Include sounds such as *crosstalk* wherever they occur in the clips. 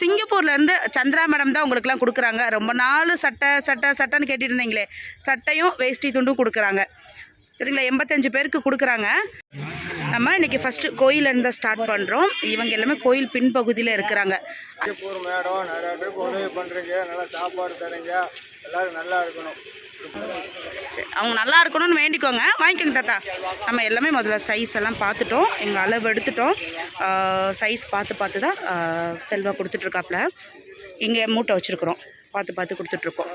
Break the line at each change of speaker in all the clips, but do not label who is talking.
சிங்கப்பூர்லேருந்து Chandra madam தான் உங்களுக்குலாம் கொடுக்குறாங்க. ரொம்ப நாள் சட்டை சட்டை சட்டைன்னு கேட்டுட்டு இருந்தீங்களே சட்டையும் வேஷ்டி துண்டும் கொடுக்குறாங்க. சரிங்களா? எண்பத்தஞ்சு பேருக்கு கொடுக்குறாங்க. நம்ம இன்றைக்கி ஃபஸ்ட்டு கோயிலேருந்து ஸ்டார்ட் பண்ணுறோம் இவங்க எல்லாமே கோயில் பின்பகுதியில் இருக்கிறாங்க.
மேடம் நிறைய பேருக்கு உதவி பண்ணுறீங்க நல்லா சாப்பாடு தரீங்க. எல்லோரும் நல்லா இருக்கணும்.
சரி அவங்க நல்லா இருக்கணும்னு வேண்டிக்கோங்க. வாங்கிக்கோங்க தாத்தா. நம்ம எல்லாமே முதல்ல சைஸ் எல்லாம் பார்த்துட்டோம். எங்கள் அளவு எடுத்துட்டோம். சைஸ் பார்த்து பார்த்து தான் செல்வா கொடுத்துட்ருக்காப்புல இங்கே மூட்டை வச்சுருக்குறோம். பார்த்து பார்த்து கொடுத்துட்ருக்கோம்.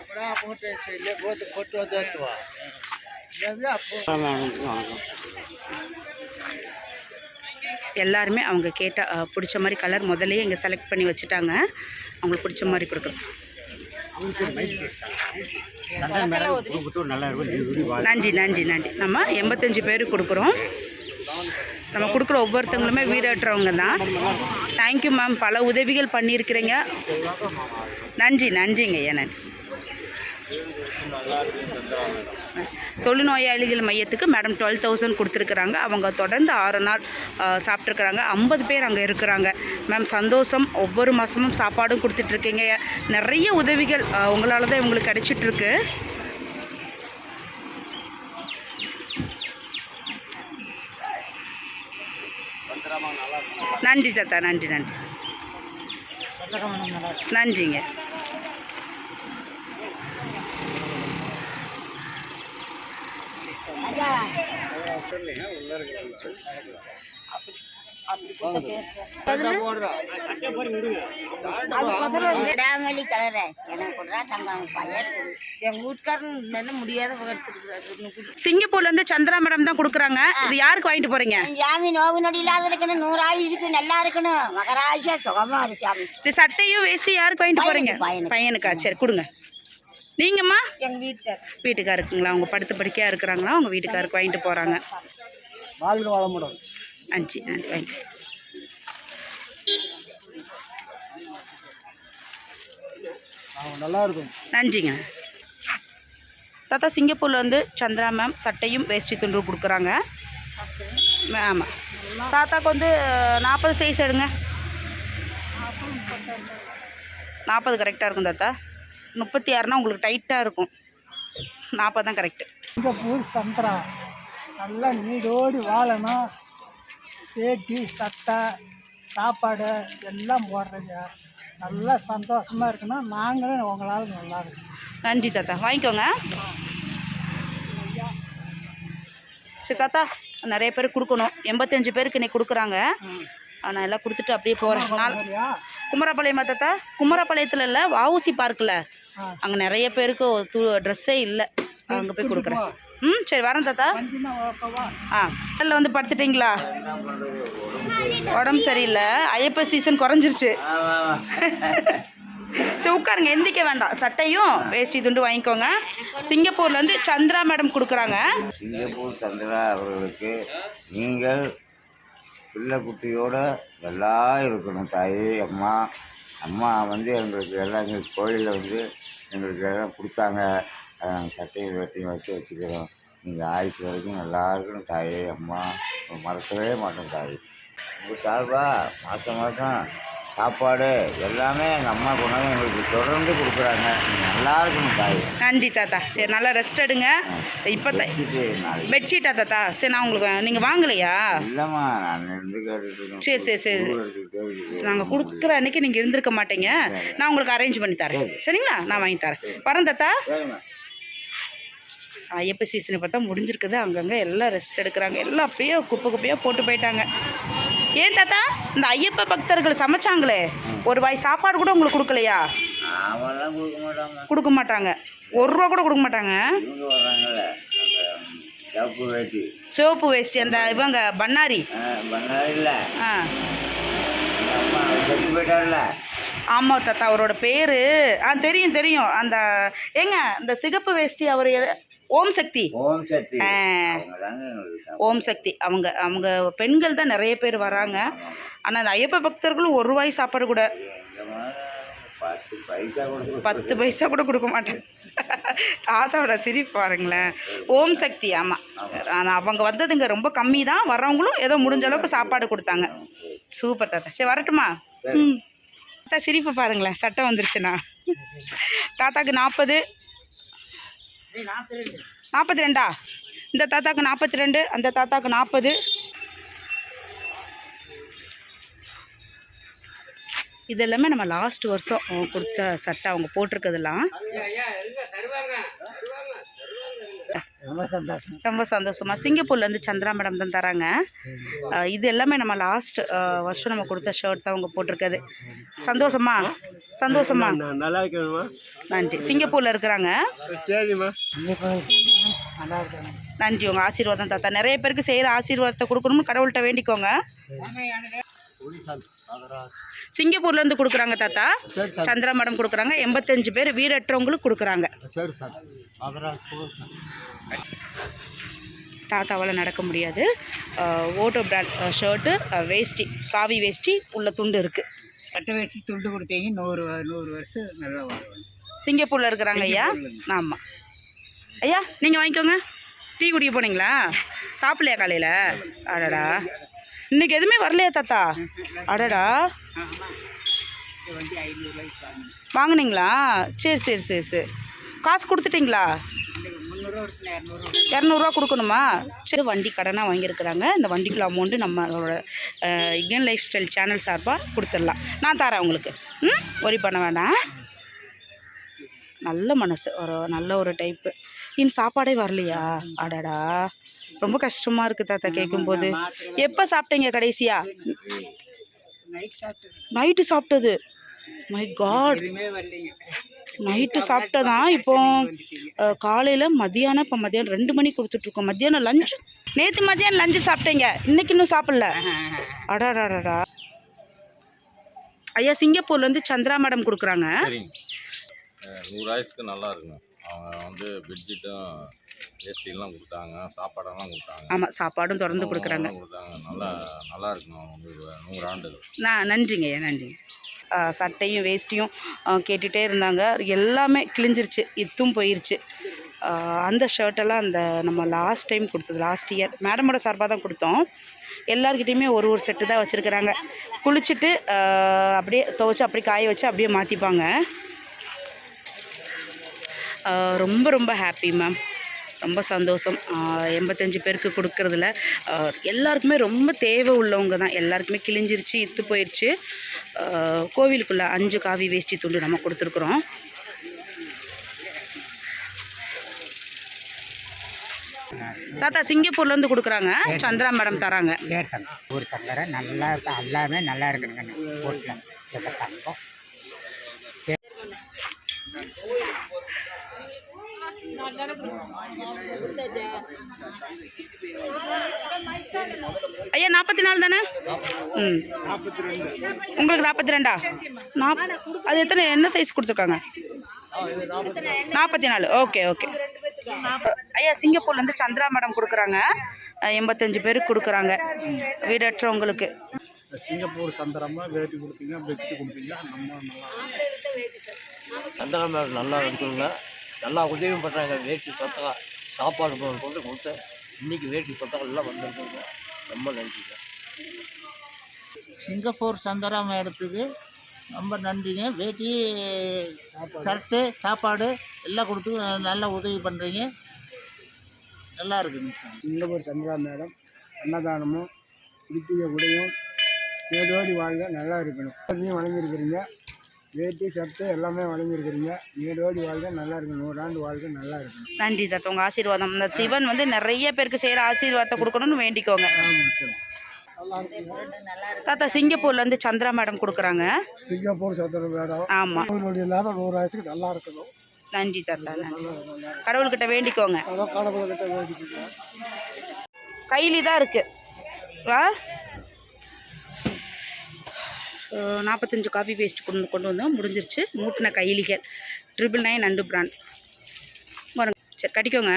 எல்லாருமே அவங்க கேட்டால் பிடிச்ச மாதிரி கலர் முதல்லயே இங்கே செலக்ட் பண்ணி வச்சுட்டாங்க. அவங்களுக்கு பிடிச்ச மாதிரி கொடுக்குறோம். நன்றி நன்றி நன்றி. நம்ம எண்பத்தஞ்சு பேருக்கு கொடுக்குறோம். நம்ம கொடுக்குற ஒவ்வொருத்தவங்களுமே வீடாட்டுறவங்க தான் தேங்க்யூ மேம் பல உதவிகள் பண்ணியிருக்கிறீங்க. நன்றி நன்றிங்க ஐயா. நன்றி. தொழுநோயாளிகள் மையத்துக்கு மேடம் டுவெல் தௌசண்ட் கொடுத்துருக்குறாங்க. அவங்க தொடர்ந்து ஆறு நாள் சாப்பிட்ருக்குறாங்க ஐம்பது பேர் அங்கே இருக்கிறாங்க. மேம் சந்தோஷம். ஒவ்வொரு மாதமும் சாப்பாடும் கொடுத்துட்ருக்கீங்க. நிறைய உதவிகள் உங்களால் தான் இவங்களுக்கு கிடைச்சிட்ருக்கு. நன்றி தாத்தா. நன்றி நன்றி. நன்றிங்க.
விடாமலி கலரை எனக்கு கொடுறா தங்கம் பையன் இருக்குது. என் வீட்டுக்காரன் இருந்தாலும் முடியாத பகர்த்துருக்குறாரு
சிங்கப்பூர்லேருந்து சந்திரா மேடம் தான் கொடுக்குறாங்க. இது யாருக்கு வாங்கிட்டு போகிறீங்க
சாமி நோவு நொடி இல்லாத இருக்கணும் நூறு ஆயுசுக்கு நல்லா இருக்கணும். மகராசியா சுகமா இருக்கு சாமி.
சட்டையும் வேஷ்டி யாருக்கு வாங்கிட்டு
பையனுக்கு.
பையனுக்கா? சரி கொடுங்க. நீங்கம்மா?
எங்க வீட்டுக்கார.
வீட்டுக்காருக்குங்களா? அவங்க படுத்து படிக்கையாக இருக்கிறாங்களா? அவங்க வீட்டுக்காருக்கு வாங்கிட்டு போகிறாங்க அஞ்சு நன்றி வாங்கி
அவங்க நல்லா இருக்கும்
நன்றிங்க. தாத்தா சிங்கப்பூர்ல வந்து சந்திரா மேம் சட்டையும் வேஷ்டி துண்டு கொடுக்குறாங்க. ஆமாம் தாத்தாக்கு வந்து நாற்பது சைஸ் எடுங்க. நாற்பது கரெக்டாக இருக்கும் தாத்தா. முப்பத்தி ஆறுனா உங்களுக்கு டைட்டாக இருக்கும். நாற்பது தான் கரெக்டு
சிங்கப்பூர் சந்திரா. நல்லா நீடோடி வாழணும். வேட்டி சட்டை சாப்பாடு எல்லாம் போடுறீங்க. நல்லா சந்தோஷமாக இருக்கணும். நாங்களும் உங்களால் நல்லா இருக்கணும்.
நன்றி தாத்தா. வாங்கிக்கோங்க. சரி தாத்தா நிறைய பேர் கொடுக்கணும். எண்பத்தஞ்சு பேருக்கு இன்னைக்கு கொடுக்குறாங்க. நான் எல்லாம் கொடுத்துட்டு அப்படியே போகிறேன் நாள் குமரப்பாளையமா தாத்தா? குமரப்பாளையத்தில் இல்லை வஉசி பார்க்கில். அங்கே நிறைய பேருக்கு தூ ட்ரெஸ்ஸே இல்லை. அங்கே போய் கொடுக்குறேன். ம் சரி வரேன் தாத்தா. ஆ அதில் வந்து படுத்துட்டிங்களா? உடம்பு சரியில்லை. ஐயப்ப சீசன் குறைஞ்சிருச்சு. சரி உட்காருங்க. எந்திக்க வேண்டாம். சட்டையும் வேஷ்டி துண்டு வாங்கிக்கோங்க. சிங்கப்பூர்லேருந்து சந்திரா மேடம் கொடுக்குறாங்க.
சிங்கப்பூர் சந்திரா அவர்களுக்கு நீங்கள் பிள்ளை குட்டியோட நல்லா இருக்கணும் தாய் அம்மா. அம்மா வந்து எங்களுக்கு எல்லாம் எங்கள் கோயிலில் வந்து எங்களுக்கு எல்லாம் கொடுத்தாங்க. அதை நாங்கள் சட்டையும் வேட்டையும் வச்சு வச்சுக்கிறோம். நீங்கள் ஆயுசு வரைக்கும் நல்லா இருக்கணும் தாயே அம்மா. மறக்கவே மாட்டோம் தாய். உங்கள் சார்பாக மாதம் மாதம் சாப்பாடு எல்லாமே எங்கள் அம்மா கொண்டாந்து எங்களுக்கு தொடர்ந்து கொடுக்குறாங்க. நல்லா இருக்கணும் தாய்.
நன்றி தாத்தா. சரி நல்லா ரெஸ்ட் எடுங்க. இப்போ பெட்ஷீட்டா தாத்தா? சரி நான் உங்களுக்கு நீங்கள் வாங்கலையா?
இல்லைம்மா நான் இருந்து
சரி சரி சரி. நாங்கள் கொடுக்குற அன்னைக்கு நீங்கள் இருந்திருக்க மாட்டீங்க. நான் உங்களுக்கு அரேஞ்ச் பண்ணி தரேன். சரிங்களா? நான் வாங்கி தரேன். வரேன் தாத்தா. ஐயப்ப சீசனை பார்த்தா முடிஞ்சிருக்குது. அங்கங்கே எல்லாம் ரெஸ்ட் எடுக்கிறாங்க. எல்லாம் அப்படியே குப்பை குப்பையாக போட்டு போயிட்டாங்க. ஏன் தாத்தா? இந்த ஐயப்ப பக்தர்கள் சமைச்சாங்களே. ஒரு வாய் சாப்பாடு கூட உங்களுக்கு கொடுக்கலையா?
கொடுக்க மாட்டாங்க.
ஒரு ரூபா கூட கொடுக்க மாட்டாங்க?
சிவப்பு
வேஷ்டி அந்த இவங்க பண்ணாரி. ஆமாம் தாத்தா அவரோட பேர். ஆ தெரியும் தெரியும். அந்த ஏங்க இந்த சிகப்பு வேஷ்டி அவர் ஓம் சக்தி.
ஓம் சக்தி.
ஓம் சக்தி. அவங்க அவங்க பெண்கள் தான் நிறைய பேர் வராங்க. ஆனால் அந்த ஐயப்ப பக்தர்களும் ஒரு ரூபாய் சாப்பாடு கூட.
பத்து பைசா
கூட கொடுக்க மாட்டேன். தாத்தாவோட சிரிப்பு பாருங்களேன். ஓம் சக்தி ஆமாம். ஆனால் அவங்க வந்ததுங்க ரொம்ப கம்மி தான். வரவங்களும் ஏதோ முடிஞ்ச அளவுக்கு சாப்பாடு கொடுத்தாங்க. சூப்பர் தாத்தா. சரி வரட்டுமா? ம். தாத்தா சிரிப்பு பாருங்களேன். சட்டை வந்துருச்சுண்ணா தாத்தாக்கு நாற்பது நாற்பத்தி ரெண்டா. இந்த தாத்தாக்கு நாற்பத்தி ரெண்டு அந்த தாத்தாக்கு நாற்பது. இது எல்லாமே நம்ம லாஸ்ட் வருஷம் அவங்க கொடுத்த சட்டை அவங்க போட்டிருக்கதெல்லாம்
ரொம்ப சந்தோஷம்.
ரொம்ப சந்தோஷமா சிங்கப்பூர்லேருந்து சந்திரா மேடம் தான் தராங்க. இது எல்லாமே நம்ம லாஸ்ட் வருஷம் நம்ம கொடுத்த ஷர்ட் தான் அவங்க போட்டிருக்கிறது. சந்தோஷமா? சந்தோஷமா?
நல்லா இருக்கணுமா
நன்றி. சிங்கப்பூரில் இருக்கிறாங்க.
சரிம்மா.
நன்றி. உங்கள் ஆசீர்வாதம் தாத்தா. நிறைய பேருக்கு செய்கிற ஆசீர்வாதத்தை கொடுக்கணும்னு கடவுள்கிட்ட வேண்டிக்கோங்க. சிங்கப்பூர்லேருந்து கொடுக்குறாங்க தாத்தா. சந்திரா மேடம் கொடுக்குறாங்க. எண்பத்தஞ்சு பேர் வீடற்றவங்களுக்கு கொடுக்குறாங்க. தாத்தாவால் நடக்க முடியாது. ஓட்டோ பிராண்ட் ஷர்ட்டு வேஷ்டி காவி வேஷ்டி உள்ள துண்டு இருக்குது
கட்டை வச்சு துண்டு கொடுத்தீங்க? நூறு நூறு வருஷம் நல்லா வாழ்வாங்க
சிங்கப்பூரில் இருக்கிறாங்க ஐயா? ஆமாம் ஐயா நீங்கள் வாங்கிக்கோங்க. டீ குடிக்க போனீங்களா? சாப்பிடலையா காலையில்? அடடா. இன்னைக்கு எதுவுமே வரலையா தாத்தா? அடடா. வாங்குனீங்களா? சரி சரி சரி சரி. காசு கொடுத்துட்டீங்களா?
இரநூறுவா
கொடுக்கணுமா? சரி வண்டி கடனாக வாங்கியிருக்கிறாங்க. இந்த வண்டிக்குள்ள அமௌண்ட்டு நம்மளோட இகன் லைஃப் ஸ்டைல் சேனல் சார்பாக கொடுத்துடலாம். நான் தரேன் உங்களுக்கு. ம்? ஒரி பண்ண வேண்டாம். நல்ல மனசு. ஒரு நல்ல ஒரு டைப்பு இன்னும் சாப்பாடே வரலையா? அடடா. ரொம்ப கஷ்டமாக இருக்குது தாத்தா கேட்கும்போது எப்போ சாப்பிட்டீங்க கடைசியா?
நைட் சாப்பிட்டு
நைட்டு சாப்பிட்டது. மை காட் நைட்டு சாப்பிட்டதான் இப்போ காலையில் மதியானம் இப்போ மதியானம் ரெண்டு மணிக்கு கொடுத்துட்ருக்கோம். மத்தியானம் லஞ்சு நேற்று மதியானம் லஞ்சு சாப்பிட்டீங்க. இன்னைக்கு இன்னும் சாப்பிடல. அடாடாடா ஐயா சிங்கப்பூர்லேருந்து சந்திரா மேடம் கொடுக்குறாங்க.
நூறு நல்லா இருக்குங்க. அவங்க வந்து பெட்ஷீட்டும் வேஷ்டிலாம் கொடுத்தாங்க. சாப்பாடெல்லாம் கொடுத்தாங்க.
ஆமாம் சாப்பாடும் திறந்து கொடுக்குறாங்க.
கொடுத்தாங்க. நல்லா நல்லா இருக்குங்க. நூறு ஆண்டுகள்.
நான் நன்றிங்க ஐயா நன்றிங்க. சட்டையும் வேஷ்டியும் கேட்டுகிட்டே இருந்தாங்க. எல்லாமே கிழிஞ்சிருச்சு. இத்தும் போயிருச்சு. அந்த ஷர்ட்டெல்லாம் அந்த நம்ம லாஸ்ட் டைம் கொடுத்தது லாஸ்ட் இயர் மேடமோட சார்பாக தான் கொடுத்தோம். எல்லாருக்கிட்டேயுமே ஒரு ஒரு செட்டு தான் வச்சுருக்குறாங்க. குளிச்சுட்டு அப்படியே துவைச்சு அப்படியே காய வச்சு அப்படியே மாற்றிப்பாங்க ரொம்ப ரொம்ப ஹாப்பி மேம் ரொம்ப சந்தோஷம். எண்பத்தஞ்சு பேருக்கு கொடுக்கறதுல. எல்லாருக்குமே ரொம்ப தேவை உள்ளவங்க தான். எல்லாருக்குமே கிழிஞ்சிருச்சு இத்து போயிடுச்சு கோவிலுக்குள்ள அஞ்சு காவி வேஷ்டி துண்டு நம்ம கொடுத்துருக்குறோம். தாத்தா சிங்கப்பூர்லேருந்து கொடுக்குறாங்க. சந்திரா மேடம் தராங்க.
ஒரு சக்கரை நல்லா இருக்கு? எல்லாமே நல்லா இருக்குதுங்க. வீட்டில்
ஐயா நாற்பத்தி நாலு தானே? ம். உங்களுக்கு நாற்பத்தி ரெண்டா நாப் அது எத்தனை என்ன சைஸ் கொடுத்துருக்காங்க? நாற்பத்தி நாலு ஓகே ஓகே. ஐயா சிங்கப்பூர்லேருந்து சந்திரா மேடம் கொடுக்குறாங்க. எண்பத்தஞ்சு பேருக்கு கொடுக்குறாங்க. வீடற்றவங்களுக்கு
சிங்கப்பூர் சந்திரமா வேட்டி கொடுத்தீங்க பெட்டி கொடுத்தீங்க நம்ம நல்லா
சந்திரா மேடம் நல்லா இருக்குங்க. நல்லா உதவியும் பண்ணுறாங்க வேட்டி சொத்தகம் சாப்பாடு கொண்டு கொண்டு கொடுத்து இன்னைக்கு வேட்டி சொத்தகம் எல்லாம் வந்திருக்குங்க. ரொம்ப நன்றிங்க.
சிங்கப்பூர் சந்திரா மேடத்துக்கு ரொம்ப நன்றிங்க. வேட்டி ஷர்ட்டு சாப்பாடு எல்லாம் கொடுத்து நல்லா உதவி பண்ணுறீங்க நல்லா இருக்குங்க சார்
சிங்கப்பூர் சந்திரா மேடம் அன்னதானமும் உடுத்திய உடையும் ஏதோடி வாழ்க நல்லா இருக்கணும். வழங்கியிருக்கிறீங்க. வேட்டி சட்டை எல்லாமே வழங்கியிருக்கிறீங்க நீடோடி வாழ்க நல்லா இருக்கணும். நூறாண்டு வாழ்க நல்லா இருக்கணும்.
நன்றி தாத்தா. உங்கள் ஆசீர்வாதம். இந்த சிவன் வந்து நிறைய பேருக்கு செய்கிற ஆசீர்வாதத்தை கொடுக்கணும்னு வேண்டிக்கோங்க. தாத்தா சிங்கப்பூர்லேருந்து சந்திரா மேடம் கொடுக்குறாங்க.
Singapore Chandra madam.
ஆமாம்
கோவிலுடைய இல்லாத நூறு வயசுக்கு நல்லா இருக்கணும்.
நன்றி தாத்தா. நன்றி. கடவுள்கிட்ட வேண்டிக்கோங்க.
கடவுள்கிட்ட வேண்டிக்கிட்டேன்
கைலி தான் இருக்குது வா. நாற்பத்தஞ்சு காஃபி பேஸ்ட் கொண்டு கொண்டு வந்தோம். முடிஞ்சிருச்சு. மூட்டின கைலிகள். ட்ரிபிள் நைன் அண்டு பிராண்ட் பாருங்க. சரி கட்டிக்கோங்க.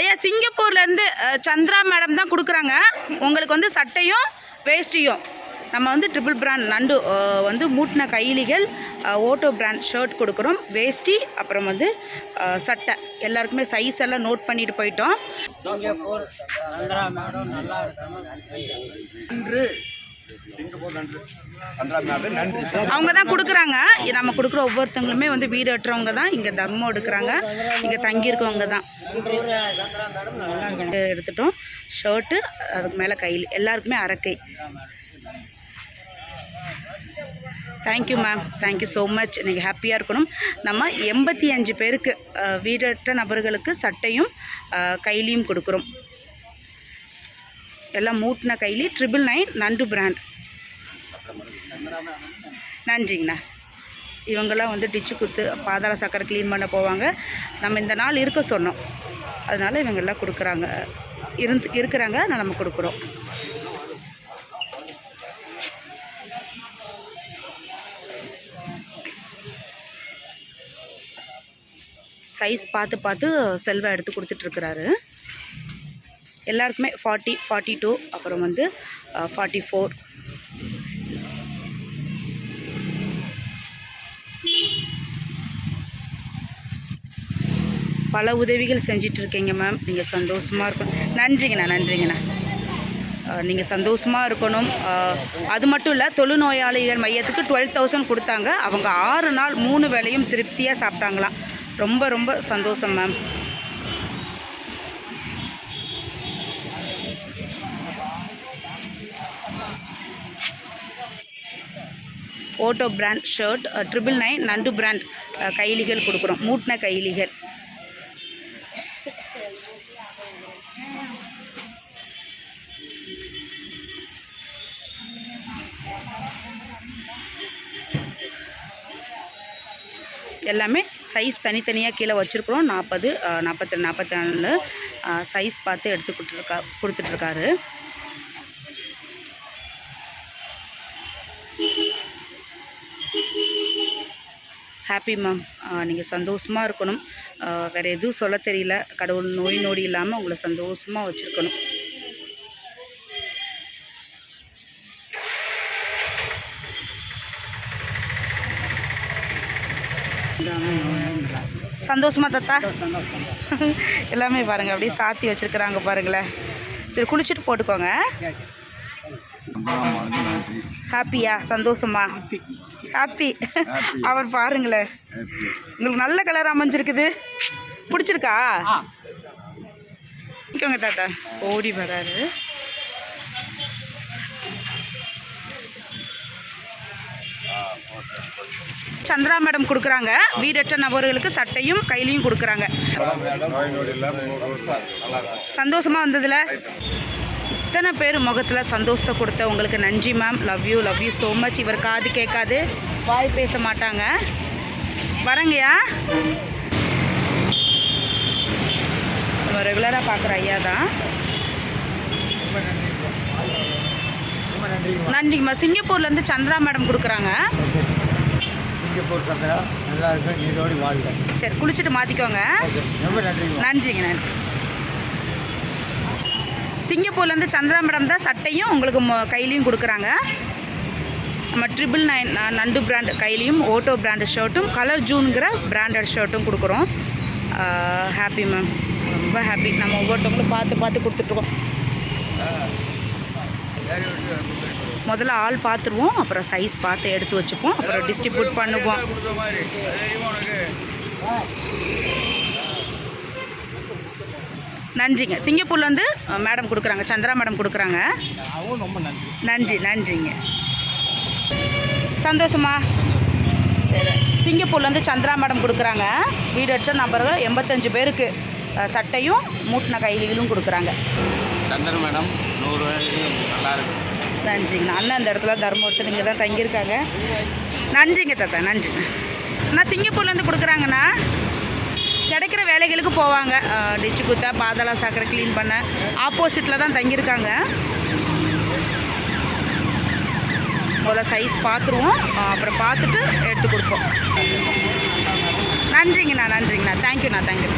ஐயா சிங்கப்பூர்லேருந்து சந்திரா மேடம் தான் கொடுக்குறாங்க. உங்களுக்கு வந்து சட்டையும் வேஷ்டியும் நம்ம வந்து ட்ரிபிள் பிராண்ட் நண்டு வந்து மூட்டின கைலிகள் ஓட்டோ பிராண்ட் ஷர்ட் கொடுக்குறோம். வேஷ்டி அப்புறம் வந்து சட்டை. எல்லாருக்குமே சைஸ் எல்லாம் நோட் பண்ணிட்டு போயிட்டோம்.
சிங்கப்பூர் சந்திரா மேடம் நல்லா இருக்கணும்.
அவங்க தான் கொடுக்குறாங்க. நம்ம கொடுக்குற ஒவ்வொருத்தவங்களுமே வந்து வீடு எட்டுறவங்க தான். இங்கே தர்மம் எடுக்கிறாங்க. இங்கே தங்கியிருக்கவங்க தான். எடுத்துட்டோம். ஷர்ட்டு அதுக்கு மேலே கையில் எல்லாருக்குமே அரக்கை. Thank you ma'am thank you so much நீங்கள் ஹாப்பியாக இருக்கணும். நம்ம எண்பத்தி அஞ்சு பேருக்கு வீடற்ற நபர்களுக்கு சட்டையும் கையிலையும் கொடுக்குறோம். எல்லாம் மூட்டின கைலி ட்ரிபிள் நைன் நண்டு பிராண்ட் நன்றிங்கண்ணா. இவங்கெல்லாம் வந்து டிச்சு கொடுத்து பாதாள சக்கரை க்ளீன் பண்ண போவாங்க. நம்ம இந்த நாள் இருக்க சொன்னோம். அதனால் இவங்கெல்லாம் கொடுக்குறாங்க. இருந்து இருக்கிறாங்க நான் நம்ம கொடுக்குறோம். சைஸ் பார்த்து பார்த்து செல்வா எடுத்து கொடுத்துட்ருக்குறாரு எல்லாருக்குமே ஃபார்ட்டி ஃபார்ட்டி டூ அப்புறம் வந்து ஃபார்ட்டி ஃபோர் பல உதவிகள் செஞ்சிட்டு இருக்கீங்க மேம் நீங்கள் சந்தோஷமாக இருக்கணும். நன்றிங்கண்ணா நன்றிங்கண்ணா. நீங்கள் சந்தோஷமாக இருக்கணும். அது மட்டும் இல்லை தொழுநோயாளிகள் மையத்துக்கு டுவெல் தௌசண்ட் கொடுத்தாங்க. அவங்க ஆறு நாள் மூணு வேளையும் திருப்தியாக சாப்பிட்டாங்களாம். ரொம்ப ரொம்ப சந்தோஷம் ma'am Otto brand shirt triple nine நண்டு பிராண்ட் கைலிகள் கொடுக்குறோம். மூட்டின கைலிகள். எல்லாமே சைஸ் தனித்தனியாக கீழே வச்சுருக்குறோம். நாற்பது நாற்பத்தி நாற்பத்தி நாலு சைஸ் பார்த்து எடுத்து கொடுத்துருக்கா கொடுத்துட்ருக்காரு ஹாப்பி மேம் நீங்கள் சந்தோஷமாக இருக்கணும். வேறு எதுவும் சொல்ல தெரியல. கடவுள் நோய் நொடி இல்லாமல் உங்களை சந்தோஷமாக வச்சுருக்கணும். சந்தோஷமா தத்தா? எல்லாமே பாருங்கள் அப்படியே சாத்தி வச்சுருக்குறாங்க பாருங்களேன் சரி குளிச்சுட்டு போட்டுக்கோங்க. ஹாப்பியா சந்தோஷமா? ஹாப்பி *laughs* அவர் பாருங்களேன் உங்களுக்கு நல்ல கலர் அமைஞ்சிருக்குது. பிடிச்சிருக்கா? நிற்கோங்க தாத்தா. ஓடி வராரு. சந்திரா மேடம் கொடுக்குறாங்க. வீடற்ற நபர்களுக்கு சட்டையும் கையிலையும் கொடுக்குறாங்க. சந்தோஷமா வந்ததுல? இத்தனை பேர் முகத்தில் சந்தோஷத்தை கொடுத்த? உங்களுக்கு நன்றி ma'am love you love you so much இவர் காது கேட்காது வாய் பேச மாட்டாங்க. வரங்கய்யா. நம்ம ரெகுலராக பார்க்குற ஐயா தான். நன்றிங்கம்மா சிங்கப்பூர்லேருந்து சந்திரா மேடம் கொடுக்குறாங்க.
சிங்கப்பூர் சக்கரா நல்லா இருக்கு நீரோடி வாழ்க
சரி குளிச்சுட்டு மாற்றிக்கோங்க
நன்றி
நன்றிங்க நன்றி. சிங்கப்பூர்லேருந்து சந்திரா மேடம் தான் சட்டையும் உங்களுக்கு மொ- கையிலையும் கொடுக்குறாங்க. நம்ம ட்ரிபிள் நைன் நண்டு பிராண்ட் கையிலையும் ஓட்டோ பிராண்டட் ஷர்ட்டும் கலர் ஜூனுங்கிற பிராண்டட் ஷர்ட்டும் கொடுக்குறோம். ஹாப்பி மேம் ரொம்ப ஹாப்பி நம்ம ஒவ்வொருத்தவங்களும் பார்த்து பார்த்து கொடுத்துட்ருக்கோம். முதல்ல ஆள் பார்த்துருவோம் அப்புறம் சைஸ் பார்த்து எடுத்து வச்சுப்போம் அப்புறம் டிஸ்ட்ரிபியூட் பண்ணுவோம். நன்றிங்க. சிங்கப்பூர்லேருந்து மேடம் கொடுக்குறாங்க. சந்திரா மேடம் கொடுக்குறாங்க.
ரொம்ப நன்றி
நன்றி நன்றிங்க. சந்தோஷமா? சரி. சிங்கப்பூர்லேருந்து சந்திரா மேடம் கொடுக்குறாங்க. வீடற்ற நபர்கள் எண்பத்தஞ்சு பேருக்கு சட்டையும் மூட்டின கைலிகளும் கொடுக்குறாங்க.
சந்திரன் மேடம் நூறு நல்லா இருக்கு.
நன்றிங்கண்ணா அண்ணன் அந்த இடத்துல தர்மபுரத்தில் இங்கே தான் தங்கியிருக்காங்க. நன்றிங்க தாத்தா நன்றிங்க. அண்ணா சிங்கப்பூர்லேருந்து கொடுக்குறாங்கண்ணா. கிடைக்கிற வேலைகளுக்கு போவாங்க. டிச்சு குத்த பாதாள சாக்கடை க்ளீன் பண்ண ஆப்போசிட்டில் தான் தங்கியிருக்காங்க. முதல்ல சைஸ் பார்த்துருவோம் அப்புறம் பார்த்துட்டு எடுத்து கொடுப்போம். நன்றிங்கண்ணா நன்றிங்கண்ணா. தேங்க்யூண்ணா தேங்க்யூ